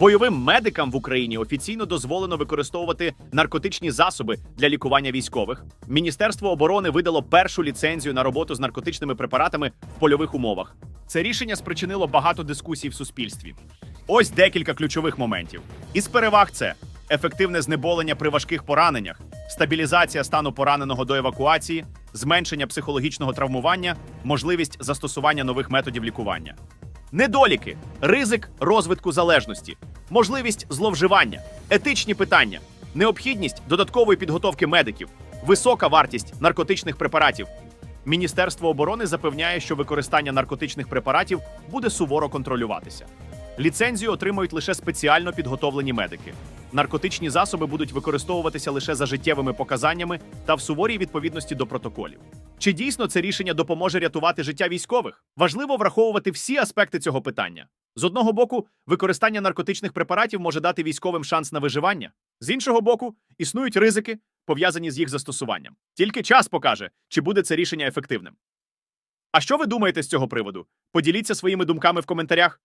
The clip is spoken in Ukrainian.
Бойовим медикам в Україні офіційно дозволено використовувати наркотичні засоби для лікування військових. Міністерство оборони видало першу ліцензію на роботу з наркотичними препаратами в польових умовах. Це рішення спричинило багато дискусій в суспільстві. Ось декілька ключових моментів. Із переваг це ефективне знеболення при важких пораненнях, стабілізація стану пораненого до евакуації, зменшення психологічного травмування, можливість застосування нових методів лікування. Недоліки, ризик розвитку залежності, можливість зловживання, етичні питання, необхідність додаткової підготовки медиків, висока вартість наркотичних препаратів. Міністерство оборони запевняє, що використання наркотичних препаратів буде суворо контролюватися. Ліцензію отримують лише спеціально підготовлені медики. Наркотичні засоби будуть використовуватися лише за життєвими показаннями та в суворій відповідності до протоколів. Чи дійсно це рішення допоможе рятувати життя військових? Важливо враховувати всі аспекти цього питання. З одного боку, використання наркотичних препаратів може дати військовим шанс на виживання. З іншого боку, існують ризики, пов'язані з їх застосуванням. Тільки час покаже, чи буде це рішення ефективним. А що ви думаєте з цього приводу? Поділіться своїми думками в коментарях.